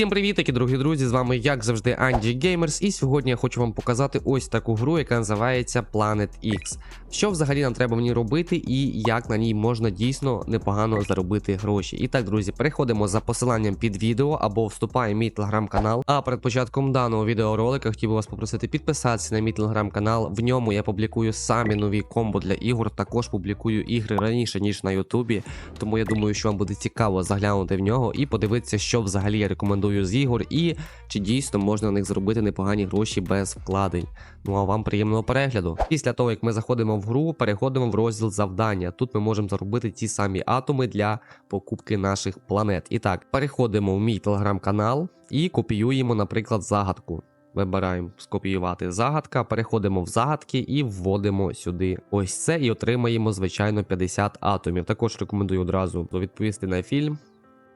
Всім привіт, такі дорогі друзі! З вами, як завжди, Анді Геймерс, і сьогодні я хочу вам показати ось таку гру, яка називається Planet X. Що взагалі нам треба в ній робити, і як на ній можна дійсно непогано заробити гроші. І так, друзі, переходимо за посиланням під відео або вступаємо в мій телеграм-канал. А перед початком даного відеоролика хотів би вас попросити підписатися на мій телеграм-канал. В ньому я публікую самі нові комбо для ігор. Також публікую ігри раніше ніж на Ютубі. Тому я думаю, що вам буде цікаво заглянути в нього і подивитися, що взагалі я рекомендую з ігор, і чи дійсно можна на них зробити непогані гроші без вкладень. Ну а вам приємного перегляду. Після того, як ми заходимо в гру, переходимо в розділ завдання. Тут ми можемо заробити ті самі атоми для покупки наших планет. І так, переходимо в мій телеграм-канал і копіюємо, наприклад, загадку. Вибираємо скопіювати загадка, переходимо в загадки і вводимо сюди ось це і отримаємо, звичайно, 50 атомів. Також рекомендую одразу відповісти на фільм.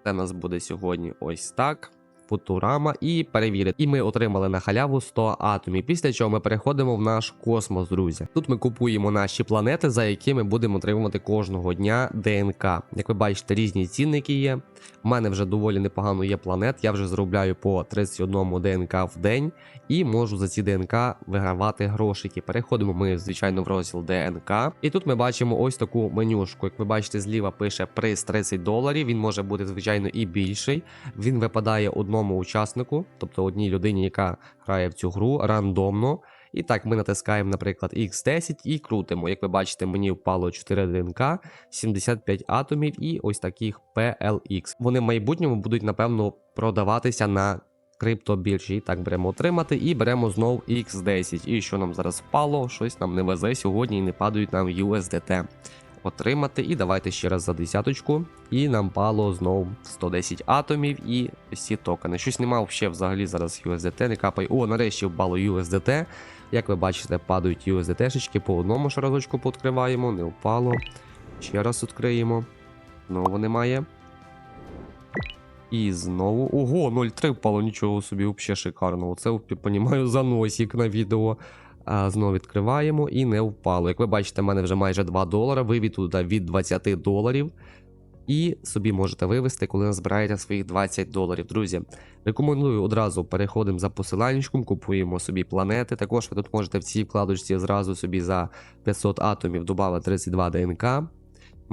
Це нас буде сьогодні ось так. Футурама і перевірити. І ми отримали на халяву 100 атомів. Після чого ми переходимо в наш космос, друзі. Тут ми купуємо наші планети, за які ми будемо отримувати кожного дня ДНК. Як ви бачите, різні цінники є. У мене вже доволі непогано є планет. Я вже заробляю по 31 ДНК в день і можу за ці ДНК вигравати грошики. Переходимо ми, звичайно, в розділ ДНК. І тут ми бачимо ось таку менюшку. Як ви бачите, зліва пише приз 30 доларів. Він може бути, звичайно, і більший. Він випадає одному учаснику, тобто одній людині, яка грає в цю гру рандомно. І так, ми натискаємо, наприклад, X10 і крутимо. Як ви бачите, мені впало 4 ДНК, 75 атомів і ось таких PLX. Вони в майбутньому будуть, напевно, продаватися на криптобіржі. І так, беремо отримати і беремо знов X10. І що нам зараз впало, щось нам не везе сьогодні і не падають нам USDT. Отримати, і давайте ще раз за десяточку. І нам пало знову 110 атомів і всі токени. Щось нема взагалі зараз USDT, не капає. О, нарешті впало USDT. Як ви бачите, падають USDT-шечки по одному ще разочку пооткриваємо, не впало. Ще раз відкриємо. Знову немає. І знову. Ого, 0,3 впало, нічого собі, взагалі шикарно. Оце, понімаю, заносик на відео. Знову відкриваємо і не впало. Як ви бачите, в мене вже майже 2 долара. Вивід туди від 20 доларів. І собі можете вивести, коли назбираєте своїх 20 доларів. Друзі, рекомендую одразу переходимо за посиланнячком, купуємо собі планети. Також ви тут можете в цій вкладочці зразу собі за 500 атомів додати 32 ДНК.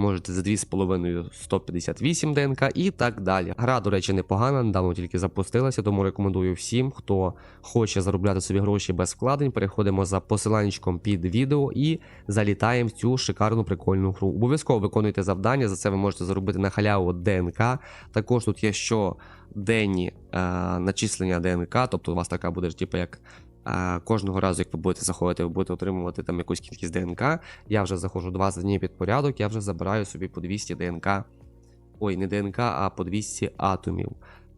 Можете за 2,5 158 ДНК і так далі. Гра, до речі, непогана, недавно тільки запустилася, тому рекомендую всім, хто хоче заробляти собі гроші без вкладень. Переходимо за посиланнячком під відео і залітаємо в цю шикарну прикольну гру. Обов'язково виконуйте завдання, за це ви можете заробити на халяву ДНК. Також тут є щоденні е, начислення ДНК, тобто у вас така буде типу як. Кожного разу, як ви будете заходити, ви будете отримувати там якусь кількість ДНК. Я вже заходжу 20 днів під порядок, я вже забираю собі по 200 ДНК. Ой, не ДНК, а по 200 атомів.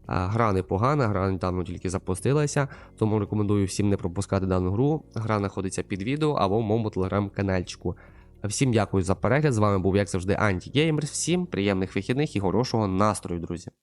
Гра непогана, гра недавно тільки запустилася, тому рекомендую всім не пропускати дану гру. Гра знаходиться під відео або в моєму телеграм-канальчику. Всім дякую за перегляд. З вами був, як завжди, Антігеймерс. Всім приємних вихідних і хорошого настрою, друзі.